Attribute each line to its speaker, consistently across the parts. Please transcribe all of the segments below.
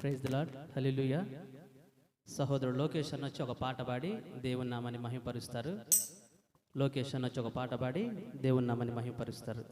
Speaker 1: praise దిలాడ్ hallelujah సహోదరుడు లోకేష్ అన్న వచ్చి ఒక పాట పాడి దేవుని నామని మహిమపరుస్తారు లోకేష్ అన్న వచ్చి ఒక పాట పాడి దేవుని నామని మహిమపరుస్తారు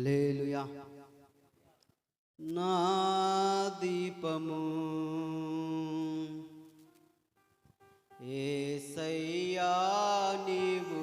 Speaker 2: హలేలుయా నా దీపము ఏసయ్యా నీవు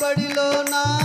Speaker 2: body long